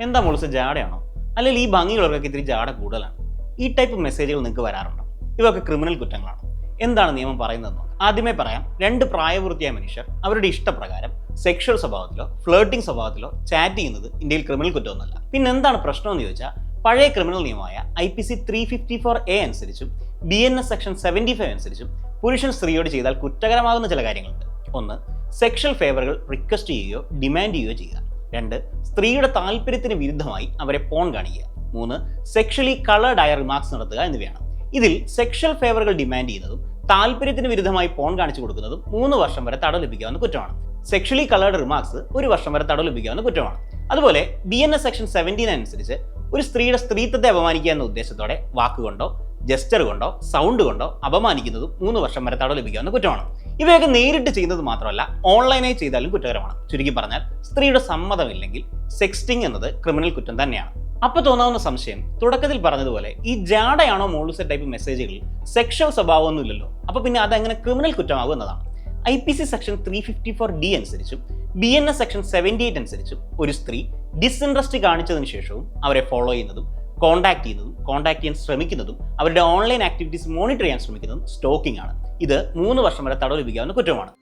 എന്താ മുളിച്ച് ജാടയാണോ അല്ലെങ്കിൽ ഈ ഭംഗിയുള്ളവർക്കൊക്കെ ഇത്തിരി ജാട കൂടുതലാണ്. ഈ ടൈപ്പ് മെസ്സേജുകൾ നിങ്ങൾക്ക് വരാറുണ്ടോ? ഇവയൊക്കെ ക്രിമിനൽ കുറ്റങ്ങളാണ്? എന്താണ് നിയമം പറയുന്നതെന്ന് ആദ്യമേ പറയാം രണ്ട് പ്രായപൂർത്തിയായ മനുഷ്യർ അവരുടെ ഇഷ്ടപ്രകാരം സെക്ഷൽ സ്വഭാവത്തിലോ ഫ്ലേട്ടിംഗ് സ്വഭാവത്തിലോ ചാറ്റ് ചെയ്യുന്നത് ഇന്ത്യയിൽ ക്രിമിനൽ കുറ്റമൊന്നുമല്ല. പിന്നെ എന്താണ് പ്രശ്നം എന്ന് ചോദിച്ചാൽ പഴയ criminal നിയമമായ I P C three fifty four A അനുസരിച്ചും B N S section seventy five അനുസരിച്ചും പുരുഷൻ സ്ത്രീയോട് ചെയ്താൽ കുറ്റകരമാകുന്ന ചില കാര്യങ്ങളുണ്ട്. ഒന്ന് സെക്ഷൽ ഫേവറുകൾ റിക്വസ്റ്റ് ചെയ്യുകയോ ഡിമാൻഡ് ചെയ്യുകയോ ചെയ്യുക. രണ്ട് സ്ത്രീയുടെ താല്പര്യത്തിന് വിരുദ്ധമായി അവരെ പോൺ കാണിക്കുക. മൂന്ന് സെക്ഷലി കളേർഡ് ആയ റിമാർക്സ് നടത്തുക എന്നിവയാണ്. ഇതിൽ സെക്ഷൽ ഫേവറുകൾ ഡിമാൻഡ് ചെയ്യുന്നതും താല്പര്യത്തിന് വിരുദ്ധമായി പോൺ കാണിച്ചു കൊടുക്കുന്നതും മൂന്ന് വർഷം വരെ തടവ് ലഭിക്കാവുന്ന കുറ്റമാണ്. സെക്ഷലി കളേർഡ് റിമാർക്സ് ഒരു വർഷം വരെ തടവ് ലഭിക്കാവുന്ന കുറ്റമാണ്. അതുപോലെ B N S section seventeen അനുസരിച്ച് ഒരു സ്ത്രീയുടെ സ്ത്രീത്വത്തെ അപമാനിക്കുക എന്ന ഉദ്ദേശത്തോടെ വാക്കുകൊണ്ടോ ജസ്റ്റർ കൊണ്ടോ സൗണ്ട് കൊണ്ടോ അപമാനിക്കുന്നതും മൂന്ന് വർഷം വരെ തടവ് ലഭിക്കാവുന്ന കുറ്റമാണ്. ഇവയൊക്കെ നേരിട്ട് ചെയ്യുന്നത് മാത്രമല്ല ഓൺലൈനായി ചെയ്താലും കുറ്റകരമാണ്. ചുരുക്കി പറഞ്ഞാൽ സ്ത്രീയുടെ സമ്മതമില്ലെങ്കിൽ സെക്സ്റ്റിംഗ് എന്നത് ക്രിമിനൽ കുറ്റം തന്നെയാണ്. അപ്പൊ തോന്നാവുന്ന സംശയം തുടക്കത്തിൽ പറഞ്ഞതുപോലെ ഈ ജാടയാണോ മോളുസെ ടൈപ്പ് മെസ്സേജുകളിൽ സെക്ഷൽ സ്വഭാവമൊന്നുമില്ലല്ലോ അപ്പൊ പിന്നെ അതെങ്ങനെ ക്രിമിനൽ കുറ്റമാകും എന്നതാണ്. I P C section three fifty four D അനുസരിച്ചും B N S section seventy eight അനുസരിച്ചും ഒരു സ്ത്രീ ഡിസ്ഇൻട്രസ്റ്റ് കാണിച്ചതിന് ശേഷവും അവരെ ഫോളോ ചെയ്യുന്നതും കോൺടാക്ട് ചെയ്യുന്നതും കോൺടാക്ട് ചെയ്യാൻ ശ്രമിക്കുന്നതും അവരുടെ ഓൺലൈൻ ആക്ടിവിറ്റീസ് മോണിറ്റർ ചെയ്യാൻ ശ്രമിക്കുന്നതും സ്റ്റോക്കിംഗ് ആണ്. ഇത് മൂന്ന് വർഷം വരെ തടവ് ലഭിക്കാവുന്ന കുറ്റമാണ്.